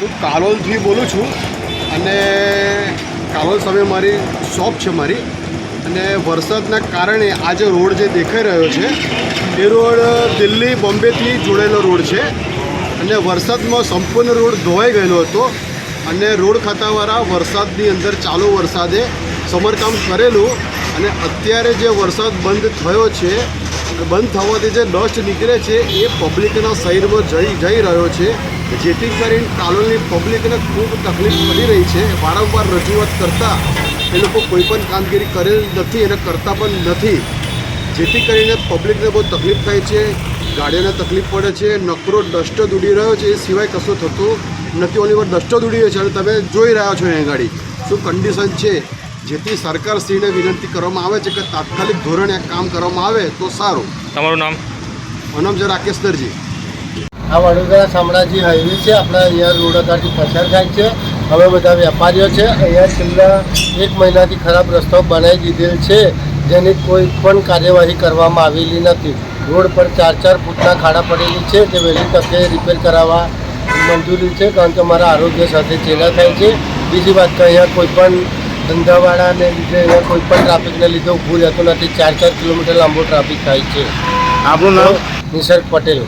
હું કાલોલથી બોલું છું અને કાલોલ સામે મારી શોપ છે મારી. અને વરસાદના કારણે આ જે રોડ જે દેખાઈ રહ્યો છે, એ રોડ દિલ્હી બોમ્બેથી જોડેલો રોડ છે. અને વરસાદમાં સંપૂર્ણ રોડ ધોવાઈ ગયેલો હતો. અને રોડ ખાતાવાળા વરસાદની અંદર ચાલુ વરસાદે સમરકામ કરેલું. અને અત્યારે જે વરસાદ બંધ થયો છે, બંધ થવાથી જે ડસ્ટ નીકળે છે, એ પબ્લિકના શહેરમાં જઈ જઈ રહ્યો છે. જેથી કરીને કાલોલની પબ્લિકને ખૂબ તકલીફ પડી રહી છે. વારંવાર રજૂઆત કરતાં એ લોકો કોઈ પણ કામગીરી કરેલ નથી અને કરતા પણ નથી. જેથી કરીને પબ્લિકને બહુ તકલીફ થાય છે ગાડીઓને તકલીફ પડે છે નકરો ડસ્ટ દૂડી રહ્યો છે એ સિવાય કશું થતું નથી. ઓલી વાર ડસ્ટો દૂડી રહ્યો છે અને તમે જોઈ રહ્યા છો અહીંયા ગાડી. શું કન્ડિશન છે? જેથી સરકારશ્રીને વિનંતી કરવામાં આવે છે કે તાત્કાલિક ધોરણે કામ કરવામાં આવે તો સારું. તમારું નામ? મારું નામ છે રાકેશ દરજી. આ વડોદરા શામળાજી હાઈવે છે. આપણે અહીંયા રોડ આગળથી પસાર થાય છે. હવે બધા વેપારીઓ છે અહીંયા છેલ્લા એક મહિનાથી ખરાબ રસ્તો બનાવી દીધેલ છે જેની કોઈ પણ કાર્યવાહી કરવામાં આવેલી નથી. રોડ પર ચાર ચાર ફૂટના ખાડા પડેલી છે. તે વહેલી તકે રિપેર કરાવવા મંજૂરી છે કારણ કે મારા આરોગ્ય સાથે ચેડા થાય છે. બીજી વાત કે અહીંયા કોઈ પણ ધંધાવાળાને લીધે અહીંયા કોઈ પણ ટ્રાફિકને લીધે ઊભું રહેતું નથી. ચાર ચાર કિલોમીટર લાંબો ટ્રાફિક થાય છે. આપણું નામ? નિસર્ગ પટેલ.